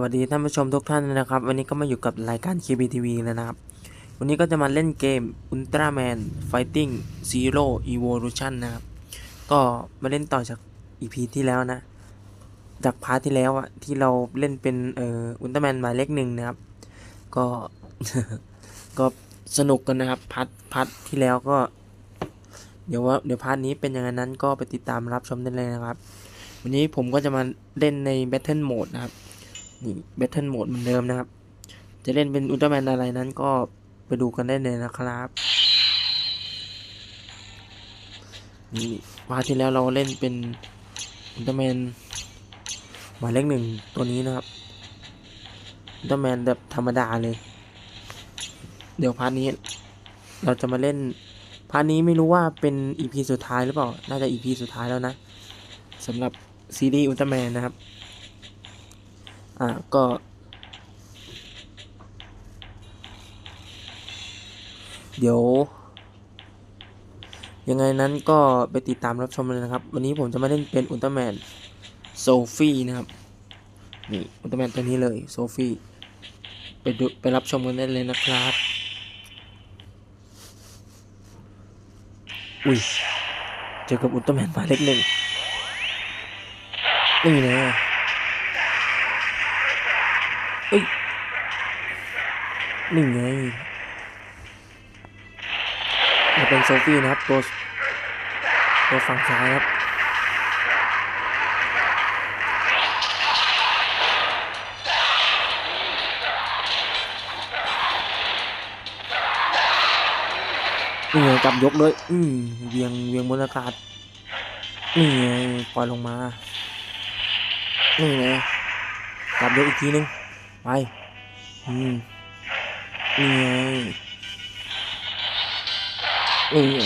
วัสดีท่านผู้ชมทุกท่านนะครับ วันนี้ก็มาอยู่กับรายการ KBTV แล้วนะครับ วันนี้ก็จะมาเล่นเกม Ultraman Fighting Zero Evolution นะครับ ก็มาเล่นต่อจาก EP ที่แล้วนะ จากพาร์ทที่แล้วอะที่เราเล่นเป็นเอ่ออุลตร้าแมนหมายเลขหนึ่งนะครับ ก็ ก็สนุกกันนะครับพาร์ทพาร์ทที่แล้วก็ เดี๋ยวว่าเดี๋ยวพาร์ทนี้เป็นยังไงนั้นก็ไปติดตามรับชมได้เลยนะครับ วันนี้ผมก็จะมาเล่นใน Battle Mode นะครับ นี่ Battle Mode เหมือนเดิมนะครับ จะเล่นเป็นอุลตร้าแมนอะไรนั้นก็ไปดูกันได้เลยนะครับ นี่พาร์ทที่แล้วเราเล่นเป็นอุลตร้าแมนหมายเลขหนึ่งตัวนี้นะครับอุลตร้าแมนแบบธรรมดาเลย เดี๋ยวพาร์ทนี้เราจะมาเล่นพาร์ทนี้ไม่รู้ว่าเป็น EP สุดท้ายหรือเปล่า น่าจะ EP สุดท้ายแล้วนะสำหรับซีรีส์อุลตร้าแมนนะครับ อ่าก็ เดี๋ยว ยังไงนั้นก็ไปติดตามรับชมเลยนะครับ วันนี้ผมจะมาเล่นเป็นอุลตร้าแมนโซฟี่นะครับนี่อุลตร้าแมนตัวนี้เลยโซฟี่ไปดูไปรับชมกันได้เลยนะครับ อุ้ยเจอกับอุลตร้าแมนหมายเลขหนึ่งนี่นะ เอ้ยนี่ไงจะเป็นโซฟี่นะครับ ตัวตัวฝั่งซ้ายครับนี่ไงจับยกเลย อืมเวียงเวียงบนอากาศนี่ไงปล่อยลงมา นี่ไงจับยกอีกทีนึง ไป อืมนี่ไงนี่ไง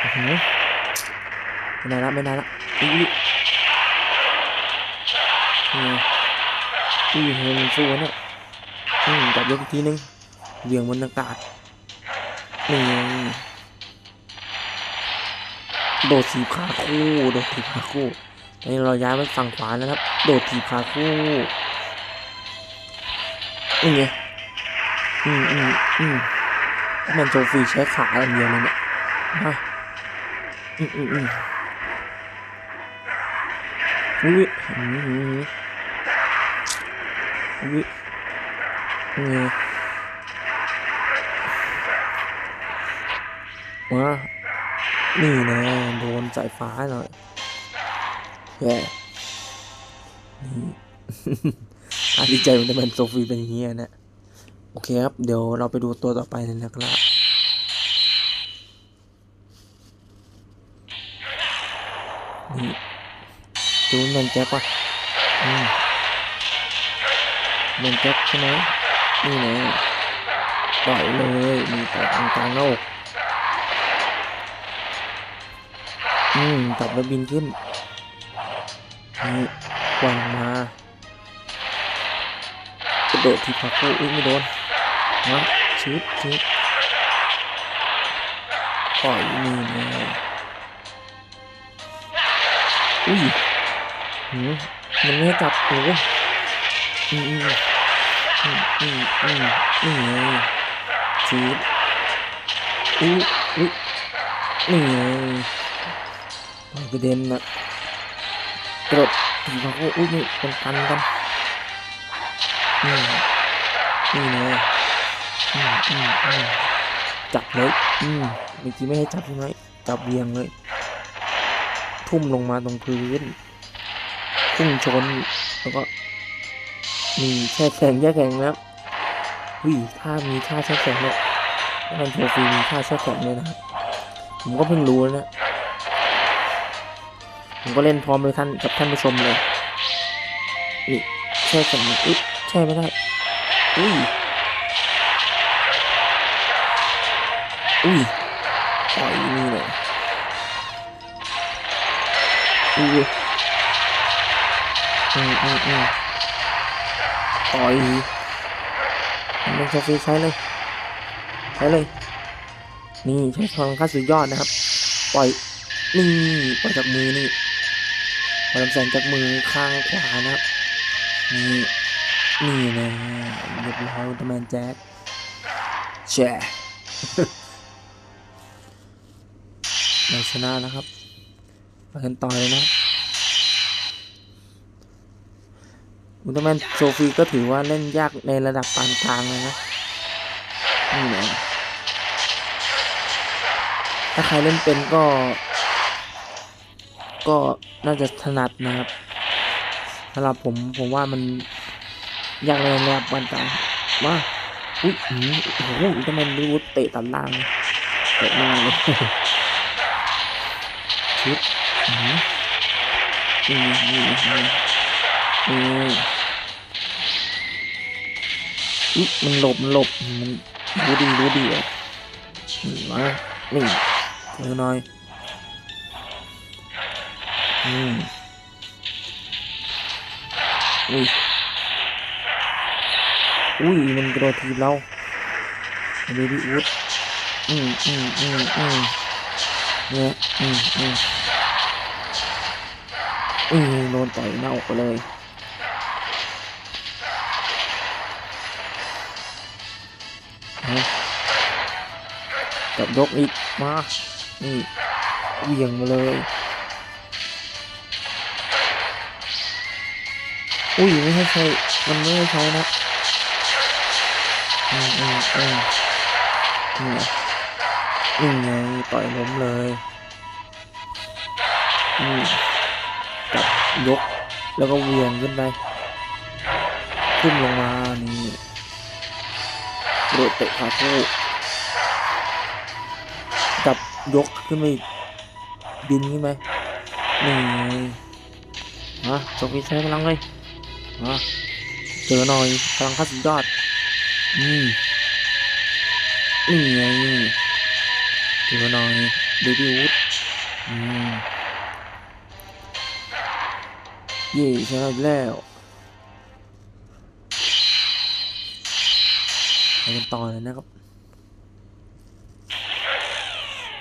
โอ้โหไม่ได้ละไม่ได้ละอุ้ยนี่อุ้ยเฮ้ยมันสู้วะเนี่ยอืมจับยกอีกทีนึงเวียงบนอากาศนี่โดดถีบขาคู่ โดดถีบขาคู่ตอนนี้เราย้ายไปฝั่งขวานะครับ โดดถีบขาคู่ นี่ไงอืมอืมอืมมันโจฟีใช้ขาอย่างเดียวเลยเนี่ยมาอืมอืมอืมอุ้ยอืมอืมอุ้ยนี่มานี่นะโดนสายฟ้าหน่อยแย่นี่ ดีใจมันจะเป็นโซฟีเป็นเงี้ยนะ โอเคครับ เดี๋ยวเราไปดูตัวต่อไปเลยนะครับนี่ดูเงินแจ็คว่ะอืมเงินแจ็คใช่ไหมนี่นะปล่อยเลยมีแต่ตรงกลางหน้าอกอืมจับแล้วบินขึ้นนี่วางมา กระโดดทีพักกูอุ้ยไม่โดนนะชิดชิดปล่อยนี่เลยอุ้ยหืมมันไม่ให้จับโอ้ยอืมอืมอืมอืมอืมนี่ไงชิดอุ้ยอุ้ยนี่ไงกระเด็นนะกระโดดตีมาโอ้อุ้ยนี่เป็นกันกัน นี่นี่เลยอืมอืมอืมจับเลยอืมเมื่อกี้ไม่ให้จับใช่ไหมจับเวียงเลย ทุ่มลงมาตรงพื้นพุ่งชนแล้วก็นี่แช่แข็งแช่แข็งนะครับวิถ้ามีท่าแช่แข็งเนี่ยมันโทรฟรีมีท่าแช่แข็งเลยนะผมก็เพิ่งรู้นะผมก็เล่นพร้อมเลยท่านกับท่านผู้ชมเลยนี่แช่แข็งอุ๊ แช่ไม่ได้ อุ้ย อุ้ยปล่อยนี่เลยอุ้ยอืมอืมอืมต่อยมันโซฟีใช้เลยใช้เลย นี่ใช้พลังค่าสุดยอดนะครับ ปล่อย นี่ปล่อยจากมือนี่ปล่อยลำแสงจากมือข้างขวานะครับนี่ นี่เลยเรียบร้อยอุลตร้าแมนแจ็คแชร์เราชนะนะครับไปกันต่อเลยนะอุลตร้าแมนโซฟีก็ถือว่าเล่นยากในระดับปานกลางเลยนะนี่ไงถ้าใครเล่นเป็นก็ ก็น่าจะถนัดนะครับสำหรับผมผมว่ามัน อย่ากในระดับปานกลางมาอุ้ยโอ้โหอุลตร้าแมนดูเตะตัดล่างเตะหน้าเลยชุดอืมอืมอืมอืมอืมอุ๊ยมันหลบมันหลบมันรู้ดีรู้ดีอะมมานี่เจอหน่อยอืมอุ้ย อุ้ยมันกระโดดทีบเราเบบี้วูดอืมอืมอืมอืมเนี่ยอืมอืมอืมโดนต่อยหน้าอกไปเลยฮะกับยกอีกมานี่เหวี่ยงมาเลย อุ้ยไม่ให้ใช้มันไม่ให้ใช้นะ อืมอืมอืมนี่ไงนี่ไงต่อยล้มเลยอืมกับยกแล้วก็เวียงขึ้นไปขึ้นลงมานี่โดดเตะขาคู่กับยกขึ้นไปบินขึ้นไปนี่ไงมาจงมีใช้พลังเลยมาเจอหน่อยพลังขั้นสุดยอด อืมนี่ไงเจอหน่อยเบบี้วูดอืมเย่ชนะแล้วไปกันต่อเลยนะครับ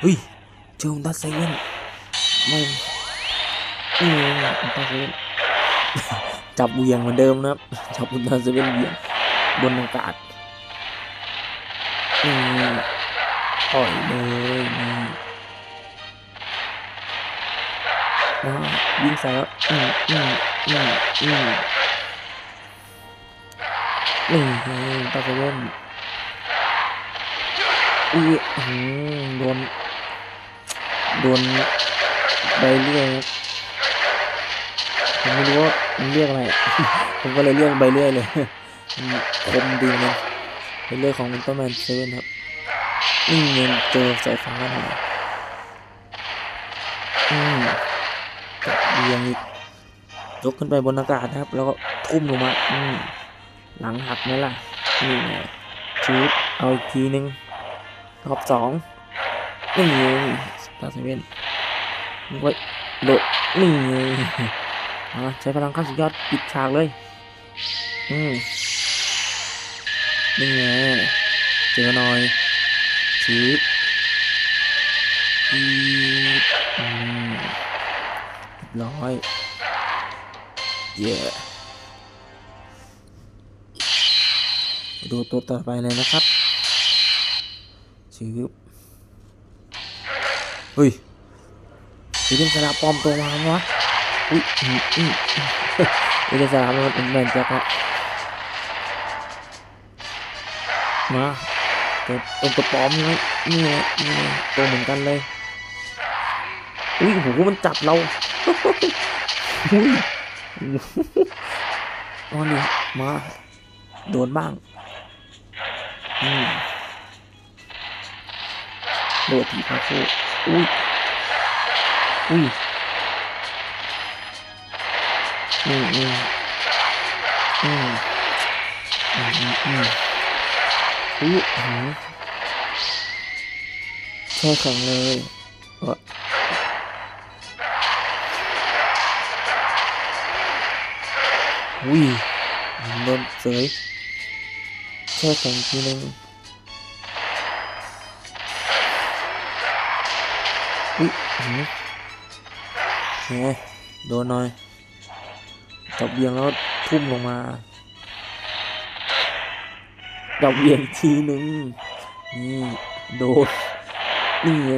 เฮ้ยเจออุลตาเซเว่นไม่นี่ไงอุลตาเซเว่นจับเวียงเหมือนเดิมนะครับจับอุลตาเซเว่นเวียงบนอากาศ นี่ปล่อยเลยนี่มายิงใส่แล้วอืมอืมอืมอืมนี่ไงตาเซเว่นอุ้ยอืมโดน โดนใบเลื่อยผมไม่รู้ว่ามันเรียกอะไร ผมก็เลยเรียกใบเลื่อยเลยคมดีนะ ใบเลื่อยของอุลตร้าแมนเซเว่นครับนี่เงินเจอสายฟ้าหน่อยอืมเรียงอีกยกขึ้นไปบนอากาศนะครับ แล้วก็ทุ่มลงมาอืมหลังหักไหมล่ะนี่ไงชูดเอาอีกทีนึงรอบสองนี่ไงสตาร์เซเว่นไว้โดดนี่ไงมาใช้พลังขั้นสุดยอดปิดฉากเลย อืม นี่ไงเจอหน่อยชีดปีอืมเรียบร้อย เย่ดูตัวต่อไปเลยนะครับชืบเฮ้ยมีเรื่องสาระปลอมตัวมาไหมวะอุ้ยอืมอืมเรื่องสาระมันเป็นแมนแจ็คละ มาตัวเป็นตัวปอมใช่นี่ไงนี่ตัวเหมือนกันเลยอุ้ยโหมันจับเราอุ้ยนอนดิมาโดนบ้างอืมโดดทีพาโคอุ้ยอุ้ยอืมอืมอืมอืมอืม อุ้ยหืมแช่แข็งเลยเอออุ้ยโดนเสยแค่แข่งทีนึงอุ้ยหืมโดนหน่อยจับเบียงแล้วทุ่มลงมา ดับเวียงทีหนึ่งนี่โดนนี่ไง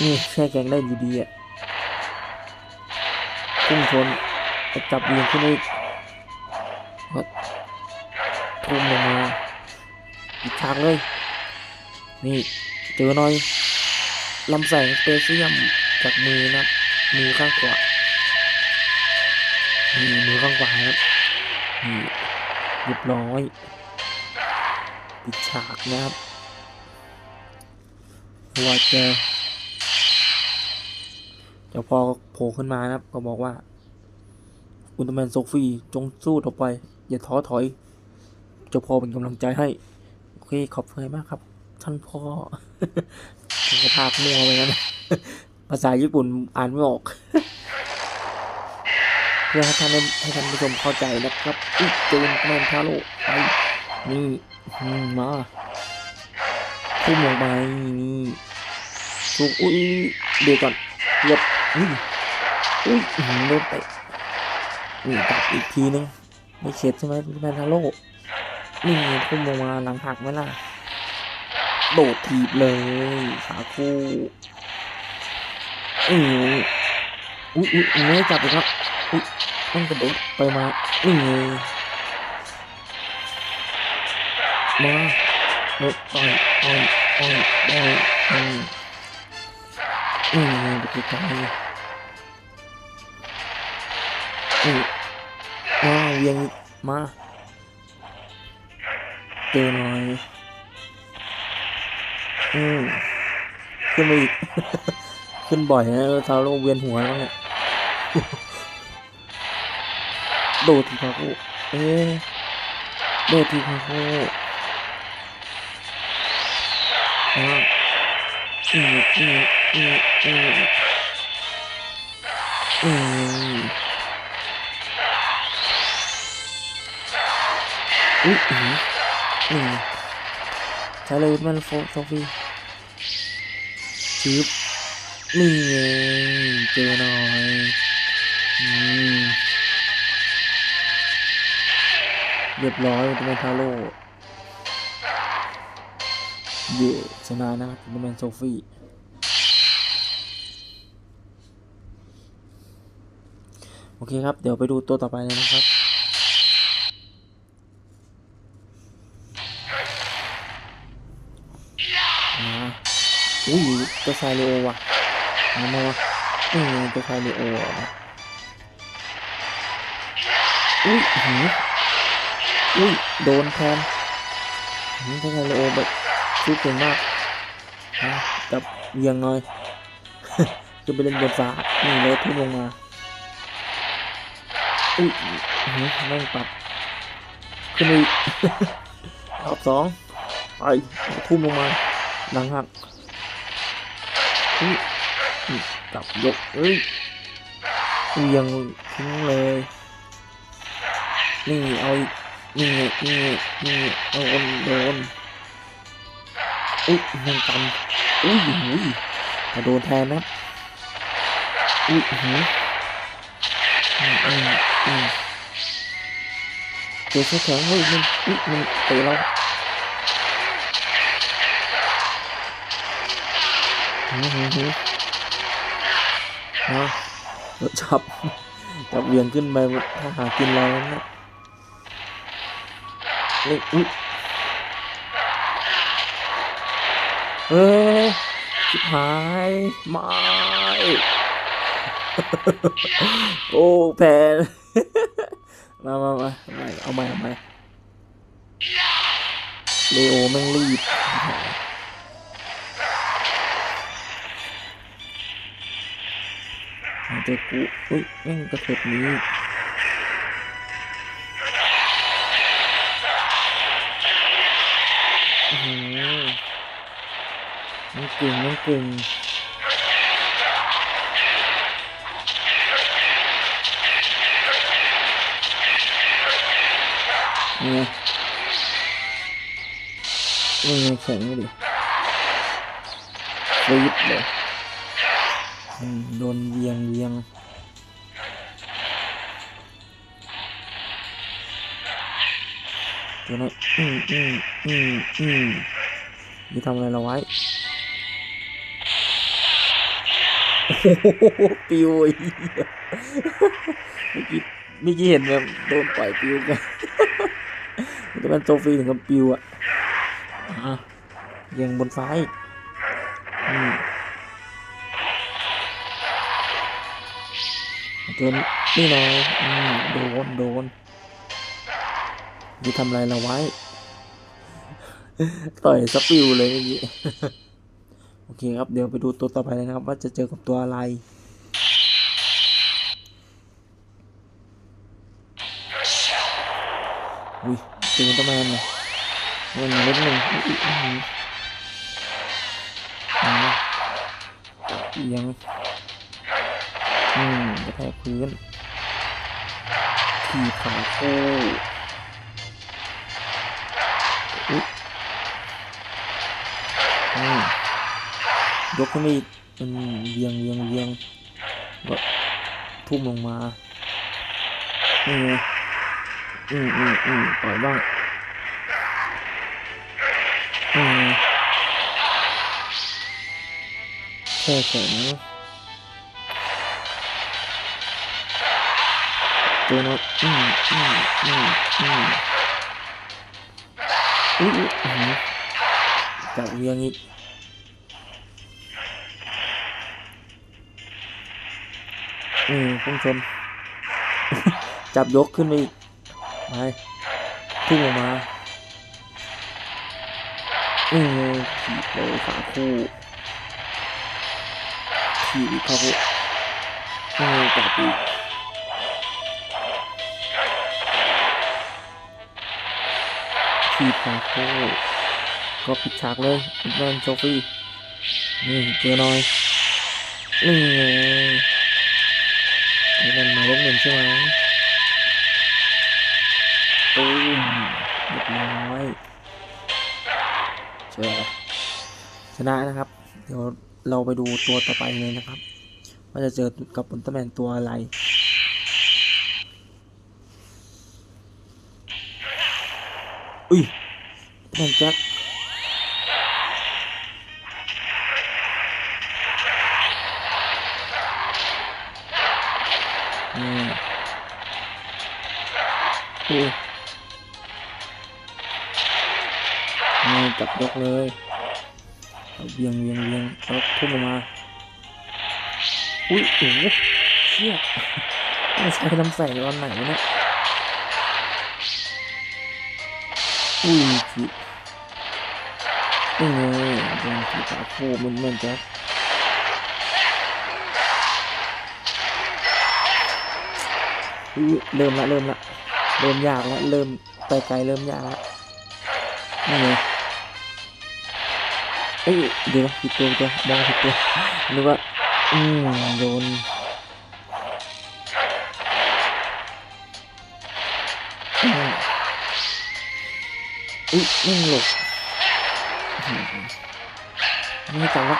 นี่แช่แกงได้อยู่ดีอะพุ่งชนไปจับเวียงขึ้นอีกก็ทุ่มลงมาอีกทางเลย นี่เจอหน่อยลำแสงเปเซียมจากมือนะมือข้างขวามือข้างขวาครับ นี่เรียบร้อยปิดฉากนะครับว่าเจอเดี๋ยวพอโผล่ขึ้นมานะครับ ก็บอกว่า อุลตร้าแมนโซฟีจงสู้ต่อไป อย่าท้อถอย เจ้าพ่อเป็นกำลังใจให้ โอเค ขอบคุณมากครับ ท่านพ่อผมก็ภาพมัวไปงั้นภาษาญี่ปุ่นอ่านไม่ออก พื่อให้ท่านให้ท่านผู้ชมเข้าใจนะครับอุ๊ยจูนแมนคาโลไปนี่มมาทุ่มลงไปนี่ถูกอุ้ยเดี๋ยวก่อนหลบอุ้ยอุ้ยโดนเตะนี่ตัดอีกทีนึงไม่เข็ดใช่ไหมแมนคาโลนี่ทุ่มลงมาหลังหักไหมล่ะโดดถีบเลยขาคู่อือ อุ้ยอุ้ยไม่จับเลยครับอุ้ยต้องกระโดดไปมาอือมาโดดต่อยต่อยต่อยต่อยอืออือไปไกลอือมาเวียงมาเจอหน่อยอืมขึ้นมาอีก ขึ้นบ่อยนะเออทาโร่เวียนหัวแล้วเนี่ย โดดทีพาโคเอ๊ะโดดทีพาโคอ่าอืมอืมอืมอืมอืมอุ้ยอืมอืมใช้เลยมันโฟโซฟีชืบนี่ไงเจอหน่อยอืม เรียบร้อยเป็นแมนทาโร่เย่ชนะนะครับเป็นแมนโซฟีโอเคครับ เดี๋ยวไปดูตัวต่อไปเลยนะครับมาอุ้ยตัวไซเรโอว่ะมามาวะอืมตัวไซเรโออะ อุ้ยหืออุ้ย โดนแทนหืมตัวไซเรโอแบบชุดเก่งมากนะจับเวียงหน่อยจะไปเล่นบนฟ้า นี่เลยทุ่มลงมา อุ้ยหืมแม่งปรับขึ้นอีกรอบสองไปทุ่มลงมาหลังหักอุ้ยกลับยกเอ้ยยังทิ้งเลย นี่เอาอีกนี่นี่นี่โดนโดนอุ้ยยังกันอุ้ยหุยแต่โดนแทนนะอุ้ยหืออืมอืมอืมเจอเสื้อแข็งเฮ้ยมันอุ้ยมันเตะเราหืมหืมหืมนะจับจับเวียงขึ้นไปถ้าหากินเราแล้วนะ นี่อุ๊ยเอ้ยชิบหายไม่โอ้แพ้มามามามาเอาใหม่เอาใหม่เลโอแม่งรีบอาจจะกูอุ้ยแม่งกระเถิบนี้ นเก่งมันเก่งนี่ไงนี่ไงแข็งดิฟีดเลยโดนเวียงเวียง ตัวน้อยอืมอืมอืมอืมนี่ทำอะไรเราไว้โอ้โหปิวไอ้เหี้ยเมื่อกี้เมื่อกี้เห็นแบบโดนปล่อยปิวกันแต่มันโซฟีถึงกับปิวอะยังบนฟ้าอีกอืมเกินนี่น่อยโดน โดน นี่ทำอะไรเราไว้ ต่อยสปิวเลยเมื่อกี้ โอเคครับ เดี๋ยวไปดูตัวต่อไปเลยนะครับ ว่าจะเจอกับตัวอะไรอุ้ยเจอตัวแมนเลยมันเล็กหนึ่งอุ๊ยอุ๊ยอุ๊ยอืมเอียงอืมกระแทกพื้นทีบขาคู่ อุ๊ยอืมยกขึ้นมาอีกอืมเวียงเวียงเวียงก็ทุ่มลงมานี่ไงอืมอืมอืมปล่อยบ้างอืมแค่แข็งตัวโน้ตอืมอืมอืมอืม อุ้ยอุ๊ยจับเวียงอีกอืมพุ่งชนจับยกขึ้นไปอีกไปพุ่งออกมาอืมถีบเลยขามคู่ถีบอีกขาคู่อืมจับอีก ถีบขาคู่ก็ปิดฉากเลยแมนโซฟี่นี่เจอหน่อยนี่ไงนี่มันมาเลขหนึ่งใช่ไหมตูมเรียบร้อยเจอชนะนะครับ เดี๋ยวเราไปดูตัวต่อไปเลยนะครับ ว่าจะเจอกับอุลตร้าแมนตัวอะไร อุ้ยแมนแจ็คอืมอุ้ยนี่จับยกเลยเวียงเวียงเวียงแล้วทุ่มลงมา อุ้ยโอ้เชี่ยไม่ใช่ลำแสงตอนไหนวะเนี่ย คินี่ไงโดนที่ขาคู่มันมันจะเริ่มละเริ่มละเริ่มยากละเริ่มไปไกลเริ่มยากละนี่ไงเอ้ยเดี๋ยวผิดตัวผิดตัวมองผิดตัวนึกว่าอืมโดน อุ้ยไม่หลบอื้อหือไม่จังละ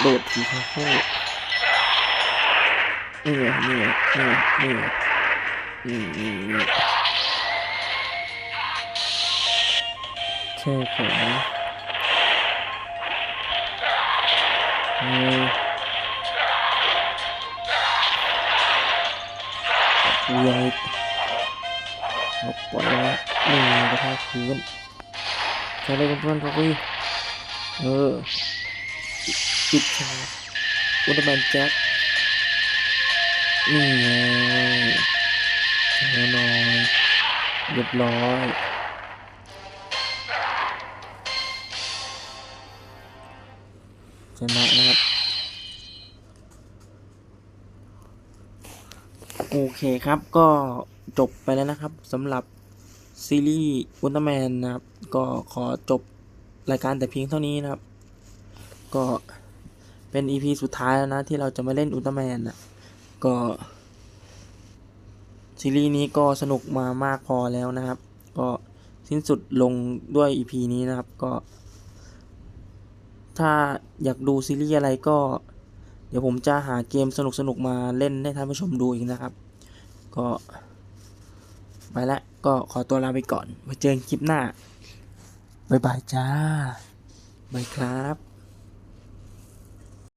โดดทีข้างคู่นี่ไงนี่ไงนี่ไงนี่ไงนี่นี่นี่แช่แข็งนี่ เวียงอีกเอาปล่อยแล้วนี่กระแทกพื้นใช้อะได้เพื่อนๆครับพี่เออปิดฉากอุลตร้าแมนแจ็คนี่ไงแน่นอนเรียบร้อย เคครับก็จบไปแล้วนะครับสำหรับซีรีส์อุลตร้าแมนนะครับ ก็ขอจบรายการแต่เพียงเท่านี้นะครับ ก็เป็น EP สุดท้ายแล้วนะที่เราจะมาเล่นอุลตร้าแมนนะก็ซีรีส์นี้ก็สนุกมามากพอแล้วนะครับ ก็สิ้นสุดลงด้วย EP นี้นะครับก็ ถ้าอยากดูซีรีส์อะไรก็ เดี๋ยวผมจะหาเกมสนุกๆมาเล่นให้ท่านผู้ชมดูอีกนะครับ ก็ ไปละก็ขอตัวลาไปก่อนไว้เจอกันคลิปหน้า บ๊ายบายจ้าบายครับ